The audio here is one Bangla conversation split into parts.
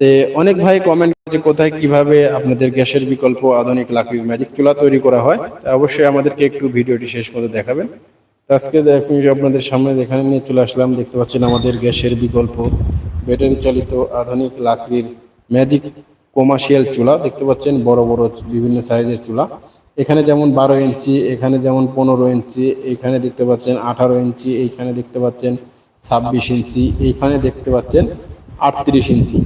তে অনেক ভাই কমেন্ট করে কোথায়, কীভাবে আপনাদের গ্যাসের বিকল্প আধুনিক লাকড়ির ম্যাজিক চুলা তৈরি করা হয়। অবশ্যই আমাদেরকে একটু ভিডিওটি শেষ করে দেখাবেন। আজকে দেখুন আপনাদের সামনে দেখানে নিয়ে চলে আসলাম, দেখতে পাচ্ছেন আমাদের গ্যাসের বিকল্প। ব্যাটারি চালিত আধুনিক লাকড়ির ম্যাজিক কমার্শিয়াল চুলা, দেখতে পাচ্ছেন বড় বড় বিভিন্ন সাইজের চুলা। এখানে যেমন বারো ইঞ্চি, এখানে যেমন পনেরো ইঞ্চি, এখানে দেখতে পাচ্ছেন আঠারো ইঞ্চি এইখানে দেখতে পাচ্ছেন ছাব্বিশ ইঞ্চি এইখানে দেখতে পাচ্ছেন আটত্রিশ ইঞ্চি।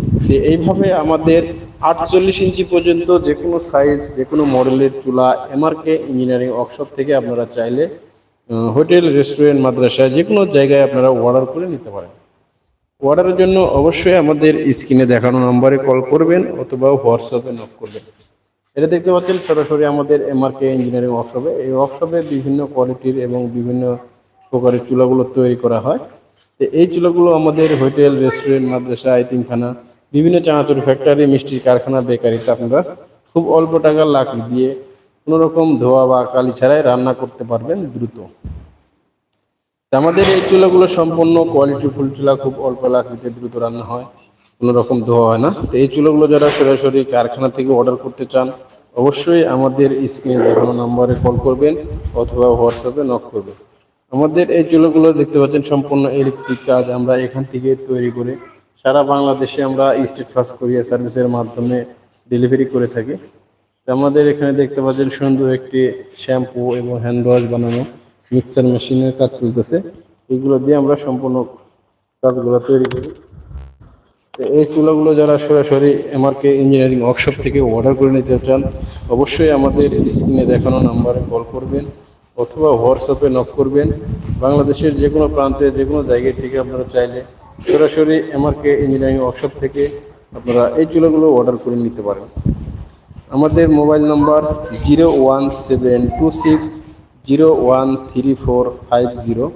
এইভাবে আমাদের আটচল্লিশ ইঞ্চি পর্যন্ত যে কোনো সাইজ যে কোনো মডেলের চুলা এমআরকে ইঞ্জিনিয়ারিং ওয়ার্কশপ থেকে আপনারা চাইলে হোটেল রেস্টুরেন্ট মাদ্রাসা যে কোনো জায়গায় আপনারা অর্ডার করে নিতে পারেন। অর্ডারের জন্য অবশ্যই আমাদের স্ক্রিনে দেখানো নম্বরে কল করবেন অথবা হোয়াটসঅ্যাপে নক করবেন। এটা দেখতে পাচ্ছেন সরাসরি আমাদের এমআরকে ইঞ্জিনিয়ারিং ওয়ার্কশপে এই ওয়ার্কশপে বিভিন্ন কোয়ালিটির এবং বিভিন্ন প্রকারের চুলাগুলো তৈরি করা হয়। তো এই চুলাগুলো আমাদের হোটেল, রেস্টুরেন্ট, মাদ্রাসা, আইতিমখানা, বিভিন্ন চানাচুর ফ্যাক্টরি মিষ্টির কারখানা, বেকারিতে আপনারা খুব অল্প টাকার লাকড়ি দিয়ে কোনো রকম ধোয়া বা কালি ছাড়াই রান্না করতে পারবেন দ্রুত। আমাদের এই চুলাগুলো সম্পূর্ণ কোয়ালিটি ফুল চুলা, খুব অল্প লাকড়িতে দ্রুত রান্না হয়, কোনো রকম ধোয়া হয় না। তো এই চুলাগুলো যারা সরাসরি কারখানা থেকে অর্ডার করতে চান, অবশ্যই আমাদের স্ক্রিনে দেখানো নাম্বারে কল করবেন অথবা হোয়াটসঅ্যাপে নক করবেন। আমাদের এই চুলাগুলো দেখতে পাচ্ছেন, সম্পূর্ণ ইলেকট্রিক কাজ আমরা এখান থেকে তৈরি করে সারা বাংলাদেশে আমরা স্টেট ফাস্ট কোরিয়ার সার্ভিসের মাধ্যমে ডেলিভারি করে থাকি। আমাদের এখানে দেখতে পাচ্ছেন, সুন্দর একটি শ্যাম্পু এবং হ্যান্ড ওয়াশ বানানো মিক্সার মেশিনের কাজ চলতেছে। এগুলো দিয়ে আমরা সম্পূর্ণ কাজগুলো তৈরি করি। এই চুলাগুলো যারা সরাসরি এমআরকে ইঞ্জিনিয়ারিং ওয়ার্কশপ থেকে অর্ডার করে নিতে চান, অবশ্যই আমাদের স্ক্রিনে দেখানো নাম্বারে কল করবেন। অথবা হোয়াটসঅ্যাপে নক করবেন। বাংলাদেশের যে কোনো প্রান্তে যে কোনো জায়গায় থেকে আপনারা চাইলে সরাসরি এমআরকে ইঞ্জিনিয়ারিং ওয়ার্কশপ থেকে আপনারা এই চুলাগুলো অর্ডার করে নিতে পারেন। আমাদের mobile number zero one seven two six zero one three four five zero.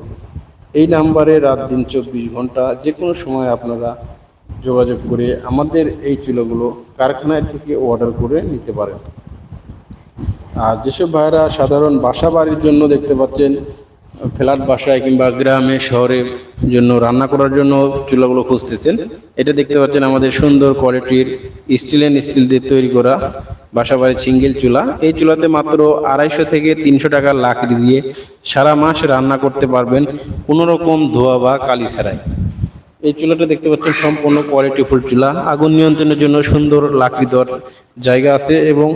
এই নাম্বারে রাত দিন চব্বিশ ঘণ্টা যে কোনো সময় আপনারা যোগাযোগ করে আমাদের এই চুলাগুলো কারখানায় থেকে অর্ডার করে নিতে পারেন। আর যেসব ভাইরা সাধারণ বাসা বাড়ির জন্য দেখতে পাচ্ছেন, ফ্ল্যাট বাসায় কিংবা গ্রামে শহরে জন্য রান্না করার জন্য চুলাগুলো খুঁজতেছেন, এটা দেখতে পাচ্ছেন আমাদের সুন্দর কোয়ালিটির স্টিল অ্যান্ড স্টিল দিয়ে তৈরি করা বাসা বাড়ির সিঙ্গেল চুলা। এই চুলাতে মাত্র আড়াইশো থেকে তিনশো টাকার লাকড়ি দিয়ে সারা মাস রান্না করতে পারবেন কোনো রকম ধোয়া বা কালি ছাড়াই। এই চুলাটা দেখতে পাচ্ছেন সম্পূর্ণ কোয়ালিটি ফুল চুলা। আগুন নিয়ন্ত্রণের জন্য সুন্দর লাকড়ি দেওয়ার জায়গা আছে এবং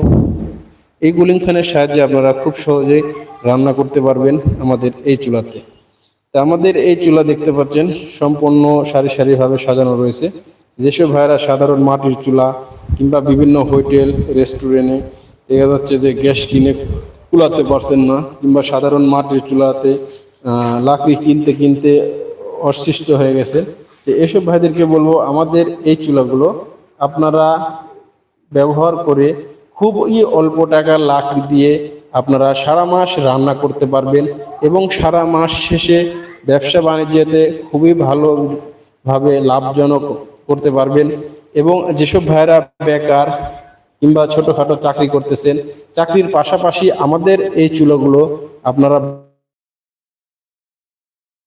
এই গুলিং ফ্যানের সাহায্যে আপনারা খুব সহজেই রান্না করতে পারবেন আমাদের এই চুলাতে। তা আমাদের এই চুলা দেখতে পাচ্ছেন, সম্পূর্ণ সারি সারিভাবে সাজানো রয়েছে। যেসব ভাইরা সাধারণ মাটির চুলা কিংবা বিভিন্ন হোটেল, রেস্টুরেন্টে দেখা যাচ্ছে যে গ্যাস কিনে কুলাতে পারছেন না, কিংবা সাধারণ মাটির চুলাতে লাকড়ি কিনতে কিনতে অসৃষ্ট হয়ে গেছে। এসব ভাইদেরকে বলব, আমাদের এই চুলাগুলো আপনারা ব্যবহার করে খুবই অল্প টাকা লাখ দিয়ে আপনারা সারা মাস রান্না করতে পারবেন এবং সারা মাস শেষে ব্যবসা বাণিজ্যতে খুবই ভালোভাবে লাভজনক করতে পারবেন এবং যেসব ভাইরা বেকার কিংবা ছোটখাটো চাকরি করতেছেন, চাকরির পাশাপাশি আমাদের এই চুলোগুলো আপনারা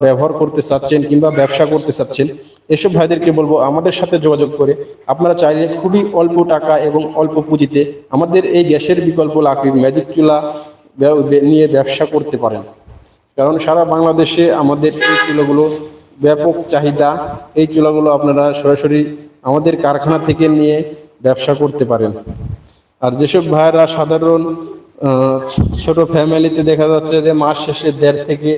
ব্যবহার করতে চাচ্ছেন কিংবা ব্যবসা করতে চাচ্ছেন এসব ভাইদেরকে বলব, আমাদের সাথে যোগাযোগ করে। আপনারা চাইলে খুবই অল্প টাকা এবং অল্প পুঁজিতে আমাদের এই গ্যাসের বিকল্প লাকড়ির ম্যাজিক চুলা নিয়ে ব্যবসা করতে পারেন। কারণ সারা বাংলাদেশে আমাদের এই চুলাগুলো ব্যাপক চাহিদা। এই চুলাগুলো আপনারা সরাসরি আমাদের কারখানা থেকে নিয়ে ব্যবসা করতে পারেন। আর যেসব ভাইয়েরা সাধারণ ছোট ফ্যামিলিতে দেখা যাচ্ছে যে মাস শেষে দেড় থেকে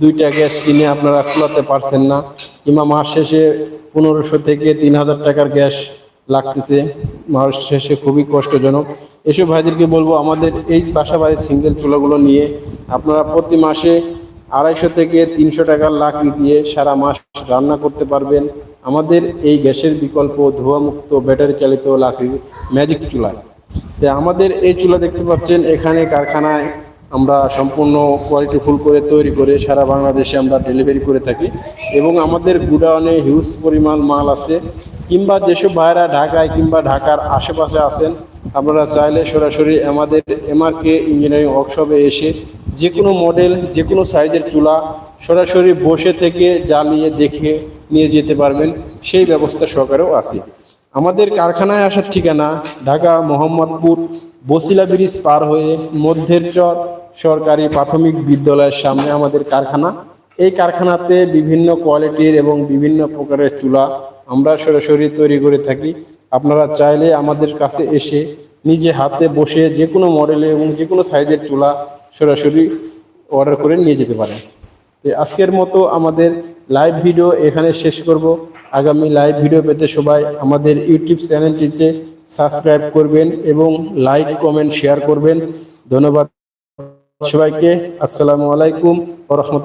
দুইটা গ্যাস কিনে আপনারা খোলাতে পারছেন না কিংবা মাস শেষে পনেরোশো থেকে তিন হাজার টাকার গ্যাস লাগতেছে। মাস শেষে খুবই কষ্টজনক। এসব ভাইদেরকে বলব, আমাদের এই বাসা বাড়ির সিঙ্গেল চুলাগুলো নিয়ে আপনারা প্রতি মাসে আড়াইশো থেকে তিনশো টাকার লাকড়ি দিয়ে সারা মাস রান্না করতে পারবেন। আমাদের এই গ্যাসের বিকল্প ধোঁয়ামুক্ত ব্যাটারি চালিত লাকড়ির ম্যাজিক চুলা আমাদের এই চুলা দেখতে পাচ্ছেন, এখানে কারখানায় আমরা সম্পূর্ণ কোয়ালিটি ফুল করে তৈরি করে সারা বাংলাদেশে আমরা ডেলিভারি করে থাকি। এবং আমাদের গুডাউনে হিউজ পরিমাণ মাল আছে। কিংবা যেসব ভাইরা ঢাকায় কিংবা ঢাকার আশেপাশে আছেন, আপনারা চাইলে সরাসরি আমাদের এমআরকে ইঞ্জিনিয়ারিং ওয়ার্কশপে এসে যে কোনো মডেল যে কোনো সাইজের চুলা সরাসরি বসে থেকে জ্বালিয়ে দেখে নিয়ে যেতে পারবেন। সেই ব্যবস্থা সরকারেও আছে। আমাদের কারখানায় আসার ঠিকানা ঢাকা মোহাম্মদপুর বসিলা ব্রিজ পার হয়ে মধ্যের চর সরকারি প্রাথমিক বিদ্যালয়ের সামনে আমাদের কারখানা। এই কারখানাতে বিভিন্ন কোয়ালিটির এবং বিভিন্ন প্রকারের চুলা আমরা সরাসরি তৈরি করে থাকি। আপনারা চাইলে আমাদের কাছে এসে নিজে হাতে বসে যে কোনো মডেলে এবং যে কোনো সাইজের চুলা সরাসরি অর্ডার করে নিয়ে যেতে পারেন। আজকের মতো আমাদের লাইভ ভিডিও এখানে শেষ করব। আগামী লাইভ ভিডিও পেতে সবাই আমাদের ইউটিউব চ্যানেলটিতে সাবস্ক্রাইব করবেন এবং লাইক, কমেন্ট, শেয়ার করবেন। ধন্যবাদ। সবাইকে আসসালামু আলাইকুম রাহমাতুল্লাহ।